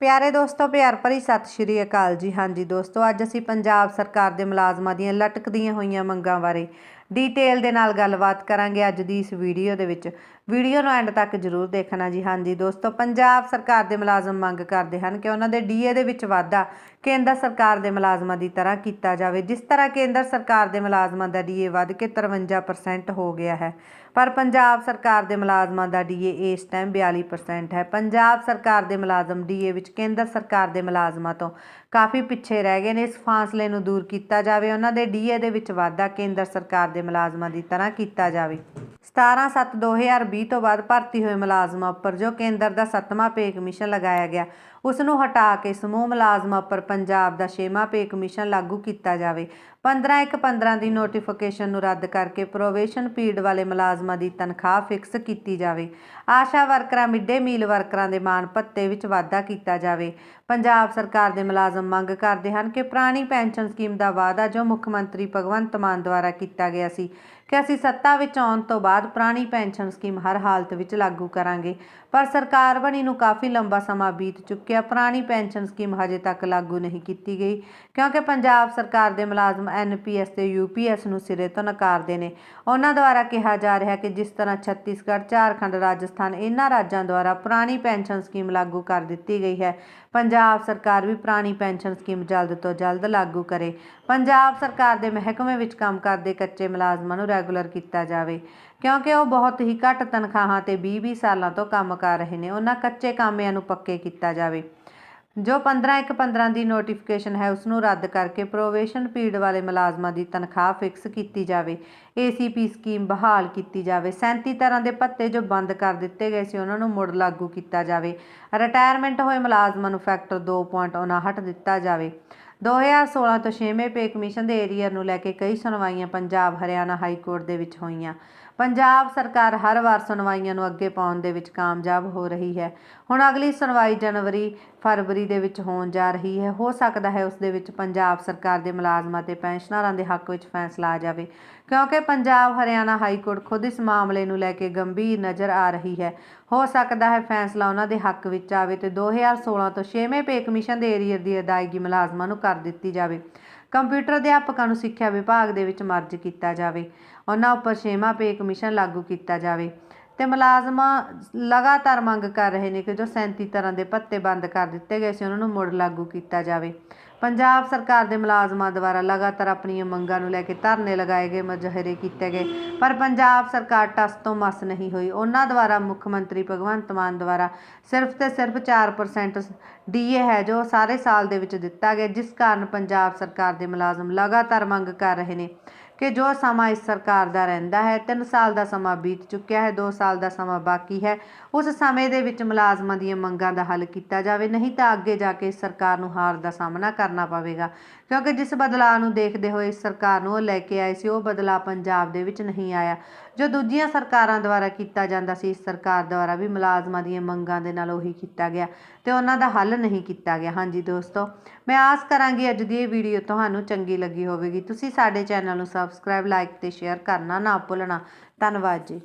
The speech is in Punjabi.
ਪਿਆਰੇ ਦੋਸਤੋ, ਪਿਆਰ ਭਰੀ ਸਤਿ ਸ਼੍ਰੀ ਅਕਾਲ ਜੀ। ਹਾਂਜੀ ਦੋਸਤੋ, ਅੱਜ ਅਸੀਂ ਪੰਜਾਬ ਸਰਕਾਰ ਦੇ ਮੁਲਾਜ਼ਮਾਂ ਦੀਆਂ ਲਟਕਦੀਆਂ ਹੋਈਆਂ ਮੰਗਾਂ ਬਾਰੇ ਡੀਟੇਲ ਦੇ ਨਾਲ ਗੱਲਬਾਤ ਕਰਾਂਗੇ ਅੱਜ ਦੀ ਇਸ ਵੀਡੀਓ ਦੇ ਵਿੱਚ। ਵੀਡੀਓ ਨੂੰ ਐਂਡ ਤੱਕ ਜਰੂਰ ਦੇਖਣਾ ਜੀ। ਹਾਂਜੀ ਦੋਸਤੋ, ਪੰਜਾਬ ਸਰਕਾਰ ਦੇ ਮੁਲਾਜ਼ਮ ਮੰਗ ਕਰਦੇ ਹਨ ਕਿ ਉਹਨਾਂ ਦੇ ਡੀਏ ਦੇ ਵਿੱਚ ਵਾਧਾ ਕੇਂਦਰ ਸਰਕਾਰ ਦੇ ਮੁਲਾਜ਼ਮਾਂ ਦੀ ਤਰ੍ਹਾਂ ਕੀਤਾ ਜਾਵੇ। ਜਿਸ ਤਰ੍ਹਾਂ ਕੇਂਦਰ ਸਰਕਾਰ ਦੇ ਮੁਲਾਜ਼ਮਾਂ ਦਾ ਡੀਏ ਵੱਧ ਕੇ 53% ਹੋ ਗਿਆ ਹੈ, ਪਰ ਪੰਜਾਬ ਸਰਕਾਰ ਦੇ ਮੁਲਾਜ਼ਮਾਂ ਦਾ ਡੀਏ ਇਸ ਟਾਈਮ 42% ਹੈ। ਪੰਜਾਬ ਸਰਕਾਰ ਦੇ ਮੁਲਾਜ਼ਮ ਡੀਏ ਵਿੱਚ ਕੇਂਦਰ ਸਰਕਾਰ ਦੇ ਮੁਲਾਜ਼ਮਾਂ ਤੋਂ ਕਾਫੀ ਪਿੱਛੇ ਰਹਿ ਗਏ ਨੇ। ਇਸ ਫਾਸਲੇ ਨੂੰ ਦੂਰ ਕੀਤਾ ਜਾਵੇ। ਉਹਨਾਂ ਦੇ ਡੀਏ ਦੇ ਵਿੱਚ ਵਾਧਾ ਕੇਂਦਰ ਸਰਕਾਰ ਦੇ ਮੁਲਾਜ਼ਮਾਂ ਦੀ ਤਰ੍ਹਾਂ ਕੀਤਾ ਜਾਵੇ। 17/7/2020 ਤੋਂ ਬਾਅਦ ਭਰਤੀ ਹੋਏ ਮੁਲਾਜ਼ਮਾਂ ਉੱਪਰ ਜੋ ਕੇਂਦਰ ਦਾ 7ਵਾਂ ਪੇ ਕਮਿਸ਼ਨ ਲਗਾਇਆ ਗਿਆ, ਉਸ ਨੂੰ ਹਟਾ ਕੇ ਸਮੂਹ ਮੁਲਾਜ਼ਮਾਂ ਉੱਪਰ ਪੰਜਾਬ ਦਾ 6ਵਾਂ ਪੇ ਕਮਿਸ਼ਨ ਲਾਗੂ ਕੀਤਾ ਜਾਵੇ। 15/1/15 ਦੀ ਨੋਟੀਫਿਕੇਸ਼ਨ ਨੂੰ ਰੱਦ ਕਰਕੇ ਪ੍ਰੋਵੇਸ਼ਨ ਪੀਰੀਅਡ ਵਾਲੇ ਮੁਲਾਜ਼ਮਾਂ ਦੀ ਤਨਖਾਹ ਫਿਕਸ ਕੀਤੀ ਜਾਵੇ। ਆਸ਼ਾ ਵਰਕਰਾਂ, ਮਿੱਡੇ ਮੀਲ ਵਰਕਰਾਂ ਦੇ ਮਾਣ ਭੱਤੇ ਵਿੱਚ ਵਾਧਾ ਕੀਤਾ ਜਾਵੇ। ਪੰਜਾਬ ਸਰਕਾਰ ਦੇ ਮੁਲਾਜ਼ਮ ਮੰਗ ਕਰਦੇ ਹਨ ਕਿ ਪੁਰਾਣੀ ਪੈਨਸ਼ਨ ਸਕੀਮ ਦਾ ਵਾਅਦਾ ਜੋ ਮੁੱਖ ਮੰਤਰੀ ਭਗਵੰਤ ਮਾਨ ਦੁਆਰਾ ਕੀਤਾ ਗਿਆ ਸੀ ਕਿ ਅਸੀਂ ਸੱਤਾ ਵਿੱਚ ਆਉਣ ਤੋਂ ਬਾਅਦ ਪੁਰਾਣੀ ਪੈਨਸ਼ਨ ਸਕੀਮ ਹਰ ਹਾਲਤ ਵਿੱਚ ਲਾਗੂ ਕਰਾਂਗੇ। ਪਰ ਸਰਕਾਰ ਬਣੀ ਨੂੰ ਕਾਫੀ ਲੰਬਾ ਸਮਾਂ ਬੀਤ ਚੁੱਕਿਆ। ਪੁਰਾਣੀ ਪੈਨਸ਼ਨ ਸਕੀਮ ਹਜੇ ਤੱਕ ਲਾਗੂ ਨਹੀਂ ਕੀਤੀ ਗਈ, ਕਿਉਂਕਿ ਪੰਜਾਬ ਸਰਕਾਰ ਦੇ ਮੁਲਾਜ਼ਮ ਐਨਪੀਐਸ ਤੇ ਯੂਪੀਐਸ ਨੂੰ ਸਿਰੇ ਤੋਂ ਨਕਾਰਦੇ ਨੇ। ਉਹਨਾਂ ਦੁਆਰਾ ਕਿਹਾ ਜਾ ਰਿਹਾ ਕਿ ਜਿਸ ਤਰ੍ਹਾਂ ਛੱਤੀਸਗੜ੍ਹ, ਝਾਰਖੰਡ, ਰਾਜਸਥਾਨ ਇਹਨਾਂ ਰਾਜਾਂ ਦੁਆਰਾ ਪੁਰਾਣੀ ਪੈਨਸ਼ਨ ਸਕੀਮ ਲਾਗੂ ਕਰ ਦਿੱਤੀ ਗਈ ਹੈ, ਪੰਜਾਬ ਸਰਕਾਰ ਵੀ ਪੁਰਾਣੀ ਪੈਨਸ਼ਨ ਸਕੀਮ ਜਲਦ ਤੋਂ ਜਲਦ ਲਾਗੂ ਕਰੇ। ਪੰਜਾਬ ਸਰਕਾਰ ਦੇ ਮਹਿਕਮੇ ਵਿੱਚ ਕੰਮ ਕਰਦੇ ਕੱਚੇ ਮੁਲਾਜ਼ਮਾਂ ਨੂੰ ਰੈਗੂਲਰ ਕੀਤਾ ਜਾਵੇ। ਕਿਉਂਕਿ ਉਹ ਬਹੁਤ ਹੀ ਘੱਟ ਤਨਖਾਹਾਂ ਤੇ 20-20 ਸਾਲਾਂ ਤੋਂ ਕੰਮ ਕਰ ਰਹੇ ਨੇ। ਉਹਨਾਂ ਕੱਚੇ ਕਾਮਿਆਂ ਨੂੰ ਪੱਕੇ ਕੀਤਾ ਜਾਵੇ। ਜੋ 15/1/15 ਦੀ ਨੋਟੀਫਿਕੇਸ਼ਨ ਹੈ ਉਸ ਨੂੰ ਰੱਦ ਕਰਕੇ ਪ੍ਰੋਵੇਸ਼ਨ ਪੀਰੀਅਡ ਵਾਲੇ ਮੁਲਾਜ਼ਮਾਂ ਦੀ ਤਨਖਾਹ ਫਿਕਸ ਕੀਤੀ ਜਾਵੇ। ਏਸੀਪੀ ਸਕੀਮ ਬਹਾਲ ਕੀਤੀ ਜਾਵੇ। 37 ਤਰ੍ਹਾਂ ਦੇ ਭੱਤੇ ਜੋ ਬੰਦ ਕਰ ਦਿੱਤੇ ਗਏ ਸੀ, ਉਹਨਾਂ ਨੂੰ ਮੁੜ ਲਾਗੂ ਕੀਤਾ ਜਾਵੇ। ਰਿਟਾਇਰਮੈਂਟ ਹੋਏ ਮੁਲਾਜ਼ਮਾਂ ਨੂੰ ਫੈਕਟਰ 2.59 ਦਿੱਤਾ ਜਾਵੇ। 2016 ਤੋਂ 6ਵੇਂ ਪੇ ਕਮਿਸ਼ਨ ਦੇ ਏਰੀਅਰ ਨੂੰ ਲੈ ਕੇ ਕਈ ਸੁਣਵਾਈਆਂ ਪੰਜਾਬ, ਹਰਿਆਣਾ ਹਾਈ ਕੋਰਟ ਦੇ ਵਿੱਚ ਹੋਈਆਂ। ਪੰਜਾਬ ਸਰਕਾਰ ਹਰ ਵਾਰ ਸੁਣਵਾਈਆਂ ਨੂੰ ਅੱਗੇ ਪਾਉਣ ਦੇ ਵਿੱਚ ਕਾਮਯਾਬ ਹੋ ਰਹੀ ਹੈ। ਹੁਣ ਅਗਲੀ ਸੁਣਵਾਈ ਜਨਵਰੀ, ਫਰਵਰੀ ਦੇ ਵਿੱਚ ਹੋਣ ਜਾ ਰਹੀ ਹੈ। ਹੋ ਸਕਦਾ ਹੈ ਉਸ ਦੇ ਵਿੱਚ ਪੰਜਾਬ ਸਰਕਾਰ ਦੇ ਮੁਲਾਜ਼ਮਾਂ ਤੇ ਪੈਨਸ਼ਨਰਾਂ ਦੇ ਹੱਕ ਵਿੱਚ ਫੈਸਲਾ ਆ ਜਾਵੇ, ਕਿਉਂਕਿ ਪੰਜਾਬ ਹਰਿਆਣਾ ਹਾਈ ਕੋਰਟ ਖੁਦ ਇਸ ਮਾਮਲੇ ਨੂੰ ਲੈ ਕੇ ਗੰਭੀਰ ਨਜ਼ਰ ਆ ਰਹੀ ਹੈ। ਹੋ ਸਕਦਾ ਹੈ ਫੈਸਲਾ ਉਹਨਾਂ ਦੇ ਹੱਕ ਵਿੱਚ ਆਵੇ ਤੇ 2016 ਤੋਂ 6ਵੇਂ ਪੇ ਕਮਿਸ਼ਨ ਦੇ ਏਰੀਅਰ ਦੀ ਅਦਾਇਗੀ ਮੁਲਾਜ਼ਮਾਂ ਨੂੰ ਕਰ ਦਿੱਤੀ ਜਾਵੇ। ਕੰਪਿਊਟਰ ਅਧਿਆਪਕਾਂ ਨੂੰ ਸਿੱਖਿਆ ਵਿਭਾਗ ਦੇ ਵਿੱਚ ਮਰਜ ਕੀਤਾ ਜਾਵੇ। ਉਹਨਾਂ ਉੱਪਰ ਛੇਵਾਂ ਪੇ ਕਮਿਸ਼ਨ ਲਾਗੂ ਕੀਤਾ ਜਾਵੇ ਤੇ ਮੁਲਾਜ਼ਮ ਲਗਾਤਾਰ ਮੰਗ ਕਰ ਰਹੇ ਨੇ ਕਿ ਜੋ 37 ਤਰ੍ਹਾਂ ਦੇ ਭੱਤੇ ਬੰਦ ਕਰ ਦਿੱਤੇ ਗਏ ਸੀ, ਉਹਨਾਂ ਨੂੰ ਮੁੜ ਲਾਗੂ ਕੀਤਾ ਜਾਵੇ। ਪੰਜਾਬ ਸਰਕਾਰ ਦੇ ਮੁਲਾਜ਼ਮਾਂ ਦੁਆਰਾ ਲਗਾਤਾਰ ਆਪਣੀਆਂ ਮੰਗਾਂ ਨੂੰ ਲੈ ਕੇ ਧਰਨੇ ਲਗਾਏ ਗਏ, ਮੁਜ਼ਾਹਰੇ ਕੀਤੇ ਗਏ। ਪਰ ਪੰਜਾਬ ਸਰਕਾਰ ਟਸ ਤੋਂ ਮਸ ਨਹੀਂ ਹੋਈ। ਉਹਨਾਂ ਦੁਆਰਾ ਮੁੱਖ ਮੰਤਰੀ ਭਗਵੰਤ ਮਾਨ ਦੁਆਰਾ ਸਿਰਫ ਤੇ ਸਿਰਫ 4% ਡੀਏ ਹੈ ਜੋ ਸਾਰੇ ਸਾਲ ਦੇ ਵਿੱਚ ਦਿੱਤਾ ਗਿਆ, ਜਿਸ ਕਾਰਨ ਪੰਜਾਬ ਸਰਕਾਰ ਦੇ ਮੁਲਾਜ਼ਮ ਲਗਾਤਾਰ ਮੰਗ ਕਰ ਰਹੇ ਨੇ। ਕਿ ਜੋ ਸਮਾਂ ਇਸ ਸਰਕਾਰ ਦਾ ਰਹਿੰਦਾ ਹੈ 3 ਸਾਲ ਦਾ ਸਮਾਂ ਬੀਤ ਚੁੱਕਿਆ ਹੈ 2 ਸਾਲ ਦਾ ਸਮਾਂ ਬਾਕੀ ਹੈ, ਉਸ ਸਮੇਂ ਦੇ ਵਿੱਚ ਮੁਲਾਜ਼ਮਾਂ ਦੀਆਂ ਮੰਗਾਂ ਦਾ ਹੱਲ ਕੀਤਾ ਜਾਵੇ, ਨਹੀਂ ਤਾਂ ਅੱਗੇ ਜਾ ਕੇ ਇਸ ਸਰਕਾਰ ਨੂੰ ਹਾਰ ਦਾ ਸਾਹਮਣਾ ਕਰਨਾ ਪਵੇਗਾ। ਕਿਉਂਕਿ ਜਿਸ ਬਦਲਾਅ ਨੂੰ ਦੇਖਦੇ ਹੋਏ ਇਸ ਸਰਕਾਰ ਨੂੰ ਉਹ ਲੈ ਕੇ ਆਏ ਸੀ, ਉਹ ਬਦਲਾਅ ਪੰਜਾਬ ਦੇ ਵਿੱਚ ਨਹੀਂ ਆਇਆ। ਜੋ ਦੂਜੀਆਂ ਸਰਕਾਰਾਂ ਦੁਆਰਾ ਕੀਤਾ ਜਾਂਦਾ ਸੀ, ਇਸ ਸਰਕਾਰ ਦੁਆਰਾ ਵੀ ਮੁਲਾਜ਼ਮਾਂ ਦੀਆਂ ਮੰਗਾਂ ਦੇ ਨਾਲ ਉਹੀ ਕੀਤਾ ਗਿਆ ਤੇ ਉਹਨਾਂ ਦਾ ਹੱਲ ਨਹੀਂ ਕੀਤਾ ਗਿਆ। ਹਾਂਜੀ ਦੋਸਤੋ, ਮੈਂ ਆਸ ਕਰਾਂਗੀ ਅੱਜ ਦੀ ਇਹ ਵੀਡੀਓ ਤੁਹਾਨੂੰ ਚੰਗੀ ਲੱਗੀ ਹੋਵੇਗੀ। ਤੁਸੀਂ ਸਾਡੇ ਚੈਨਲ ਨੂੰ ਸਬਸਕ੍ਰਾਈਬ ਲਾਈਕ ਤੇ ਸ਼ੇਅਰ ਕਰਨਾ ਨਾ ਭੁੱਲਣਾ। ਧੰਨਵਾਦ ਜੀ।